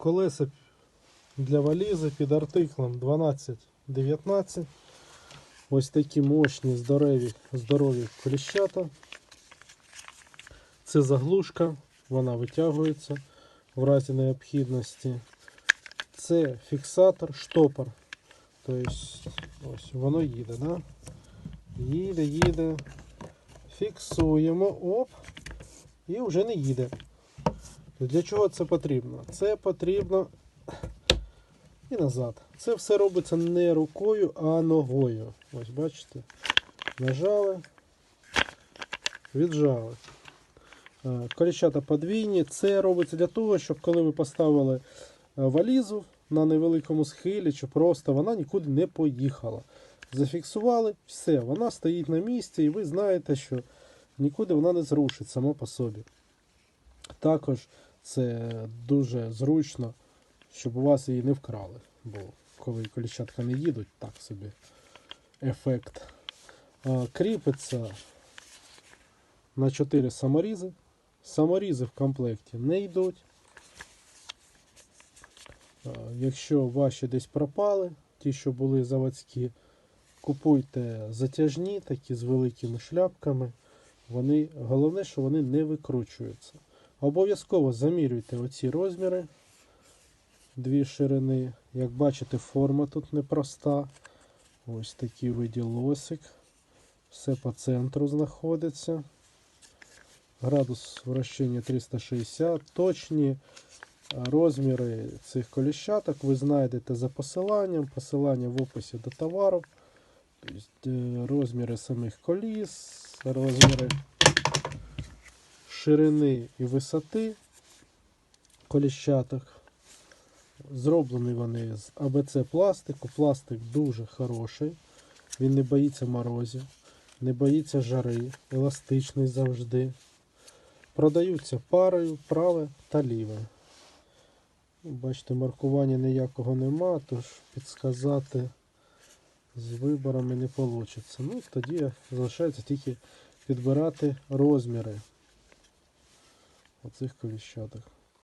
колеса для валізи під артиклем 12-19. Ось такі мощні, здорові, здорові коліщата. Це заглушка, вона витягується в разі необхідності. Це фіксатор, штопор. Тобто, ось воно їде, да? Їде, їде. Фіксуємо, оп, і вже не їде. Для чого це потрібно? Це потрібно і назад. Це все робиться не рукою, а ногою. Ось бачите. Нажали, віджали. Е, Коліщата подвійні. Це робиться для того, щоб коли ви поставили е, валізу на невеликому схилі, чи просто вона нікуди не поїхала. Зафіксували, все, вона стоїть на місці, і ви знаєте, що нікуди вона не зрушить сама по собі. Також це дуже зручно, щоб у вас її не вкрали. Бо коли коліщатка не їдуть, так собі ефект. Кріпиться на 4 саморізи. Саморізи в комплекті не йдуть. Якщо ваші десь пропали, ті, що були заводські, купуйте затяжні, такі з великими шляпками. Вони, головне, що вони не викручуються. Обов'язково замірюйте оці розміри. Дві ширини. Як бачите, форма тут непроста. Ось такий виділ лосик. Все по центру знаходиться. Градус вращення 360. Точні розміри цих коліщаток ви знайдете за посиланням. Посилання в описі до товару. Тобто, е, розміри самих коліс, розміри ширини і висоти коліщаток. Зроблені вони з АБЦ пластику. Пластик дуже хороший. Він не боїться морозів, не боїться жари, еластичний завжди. Продаються парою праве та ліве. Бачите, маркування ніякого нема, тож підсказати з виборами не вийде. Ну, тоді залишається тільки підбирати розміри оцих коліщаток.